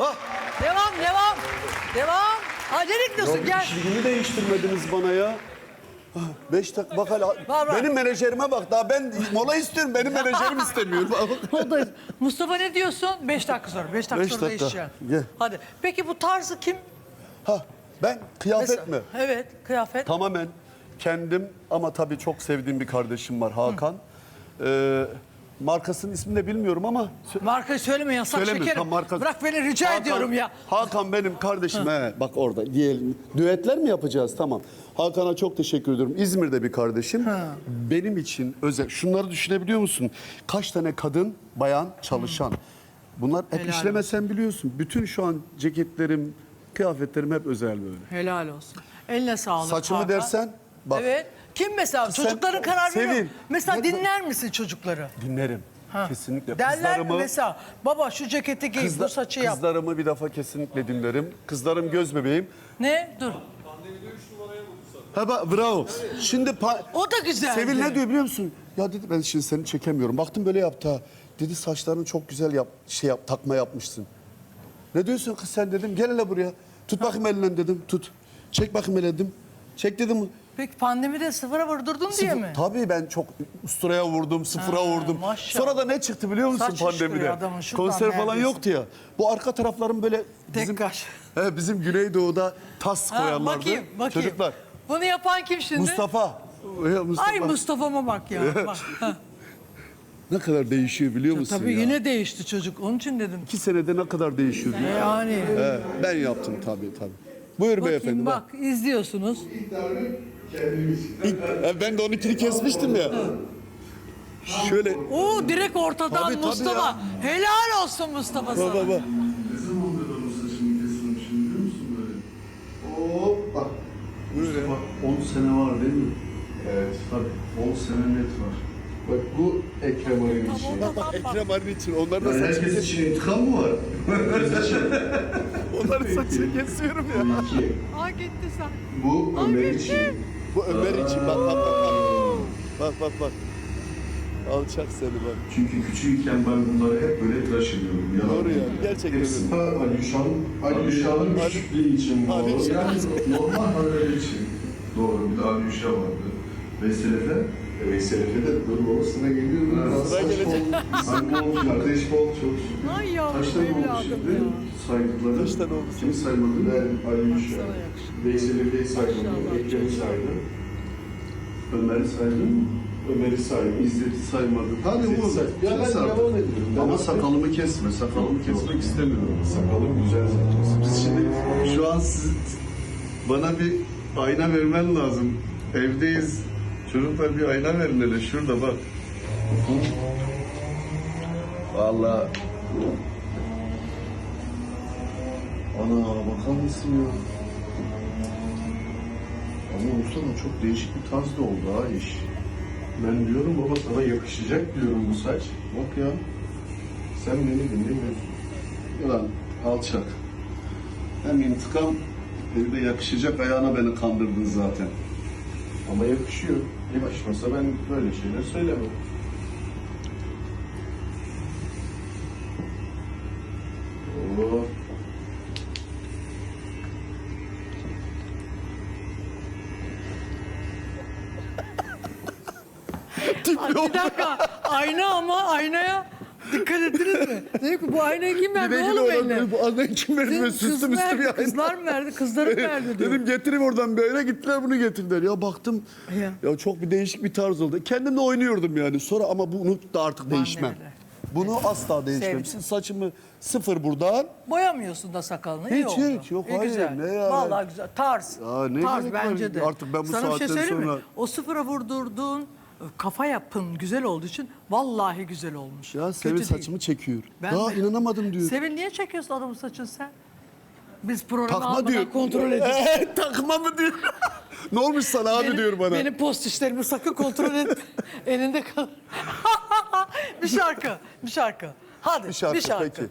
Ah. Devam, devam. Devam. Ha nereye gidiyorsun? Gel. Çizgimi değiştirmediniz bana ya. Ah, Beş dakika bak hala. Var, var. Benim menajerime bak daha ben mola istiyorum. Benim menajerim istemiyor. O da- Mustafa ne diyorsun? Beş dakika sonra. Beş dakika Beş sonra dakika. değişeceksin. Gel. Hadi. Peki bu tarzı kim? ha, ben kıyafet mi? Evet, kıyafet. Tamamen kendim ama tabii çok sevdiğim bir kardeşim var Hakan. Ee, markasının ismini de bilmiyorum ama Markayı söyleme yasak Söylemiyorum, şekerim. tam marka- Bırak beni rica Hakan- ediyorum ya. Hakan benim kardeşim. He, bak orada diyelim. Düetler mi yapacağız? Tamam. Hakan'a çok teşekkür ediyorum. İzmir'de bir kardeşim. Benim için özel. Şunları düşünebiliyor musun? Kaç tane kadın, bayan, çalışan. Bunlar hep Helal işleme sen biliyorsun. Bütün şu an ceketlerim, kıyafetlerim hep özel böyle. Helal olsun. Eline sağlık. Saçımı Hakan. dersen bak Evet. Kim mesela? Sen- Çocukların karar veriyor. Sevil. Mesela Bu- dinler misin çocukları? dinlerim. Ha. Kesinlikle. Derler mi Kızlarımı- mesela? Baba şu ceketi giy, Kızla- bu saçı yap. Kızlarımı bir defa kesinlikle dinlerim. Kızlarım göz bebeğim. Ne? Dur. Ha bak bravo. Şimdi pa- O da güzeldi. Sevil ne diyor biliyor musun? Ya dedi ben şimdi seni çekemiyorum. Baktım böyle yaptı ha. Dedi saçlarını çok güzel yap, şey yap, takma yapmışsın. Ne diyorsun kız sen dedim. Gel hele buraya. Tut bakayım elinden dedim. Tut. Çek bakayım hele dedim. Çek dedim. Peki pandemide sıfıra vurdurdun diye Sıfır- mi? Tabii ben çok usturaya vurdum, sıfıra Ha, vurdum. maşallah. Sonra da ne çıktı biliyor musun Saç pandemide? adamın şuradan Konser falan neredeyse. yoktu ya. Bu arka taraflarım böyle bizim, kaş. He, bizim Güneydoğu'da tas Ha, koyarlardı. bakayım, bakayım. Çocuklar. Bunu yapan kim şimdi? Mustafa. Ya Mustafa. Ay Mustafa'ma bak ya. Bak. Ha. Ne kadar değişiyor biliyor musun Tabii ya? yine değişti çocuk. Onun için dedim. İki senede ne kadar değişiyor diyor. Yani. He, ben yaptım tabii tabii. Buyur beyefendi Bakayım bak. bak izliyorsunuz. İlk- he, ben de 12'ni kesmiştim ya. Şöyle Oo direkt ortadan Tabii, tabii Mustafa. ya. Helal olsun Mustafa sana. baba baba. Ne zamandır bu saçımı kesilmiş biliyor musun böyle? Hoppa. Buyur ya. Bak 10 sene var değil mi? Evet. Tabii 10 sene net var. Bak bu Ekrem Arın için. Bak bak Ekrem Ali için onların da Yani saçını, herkes için intikam mı var? Herkes için. onların saçını kesiyorum ya. İki. Aa gitti sen. Bu Ömer için. Bu Ömer için bak bak bak bak. Bak bak bak. Alçak seni bak. Çünkü küçükken ben bunları hep böyle tıraş. Yalan Doğru değil. yani, gerçekten Hepsi öyle. Ali Uşan, Ali Uşan'ın Ali- küçüklüğü için bu. Ali Uşan. Yani normal haberler için. Doğru, bir de Ali Uşan vardı. Veysel Efe. E, Veysel Efe de dur babasına geliyor. Sıra gelecek. Sanki olmuş, kardeşim oldu çok şükür. Ay yavrum Kaç tane oldu şimdi? Saydıkları. Kaç tane oldu? Kimi saymadı? Ben Ali Uşan. Sana yakışır. Veysel Efe'yi saymadım. Ekrem'i saydım. Ömer'i saydım. Ömer'i saydım. İzzet'i saymadım. Hadi say. Ya ben devam ediyorum. Ama sakalımı kesme. Sakalımı kesmek istemiyorum. Sakalım güzel zaten. Biz şimdi şu an siz bana bir ayna vermen lazım. Evdeyiz. Çocuklar bir ayna verin hele. Şurada bak. Vallahi Ana bakar mısın ya? Ama Mustafa çok değişik bir tarzda oldu ha iş. Ben diyorum baba sana yakışacak diyorum bu saç. Bak ya. Sen beni dinlemiyorsun. Ulan alçak. Hem intikam hem de yakışacak ayağına beni kandırdın zaten. Ama yakışıyor. Yakışmasa ben böyle şeyler söylemem. Oo. Bir dakika. Ayna ama aynaya dikkat ettiniz mi? Dedim ki bu aynayı kim verdi Bir de oğlum eline? bu anlayın kim verdi böyle Kız süslü müslü verdi, bir ayna. Kızlar mı verdi, kızlarım verdi diyor. Dedim getireyim oradan böyle gittiler bunu getirdiler. Ya baktım Ya. ya. çok bir değişik bir tarz oldu. Kendim de oynuyordum yani. Sonra ama bunu da artık değişmem. öyle. Bunu asla değişmem. Sevdim. Saçımı sıfır buradan. Boyamıyorsun da sakalını. iyi Hiç, oldu. hiç, yok, İyi hayır, güzel. ne ya? Vallahi güzel. Tarz. Ya ne Tarz gerek var? bence de. Artık ben bu Sana bir şey saatten söyleyeyim mi? sonra- O sıfıra vurdurduğun kafa yapın güzel olduğu için vallahi güzel olmuş. Ya Kötü değil. saçımı çekiyor. Ben Daha de- inanamadım diyor. Sevil niye çekiyorsun adamın saçını sen? Biz programı Takma almadan diyor. kontrol ediyoruz. Ee, takma mı diyor. ne olmuş sana abi Benim- diyor bana. Benim post işlerimi sakın kontrol et. Elinde kal. bir şarkı, bir şarkı. Hadi Bir şarkı, bir şarkı. peki.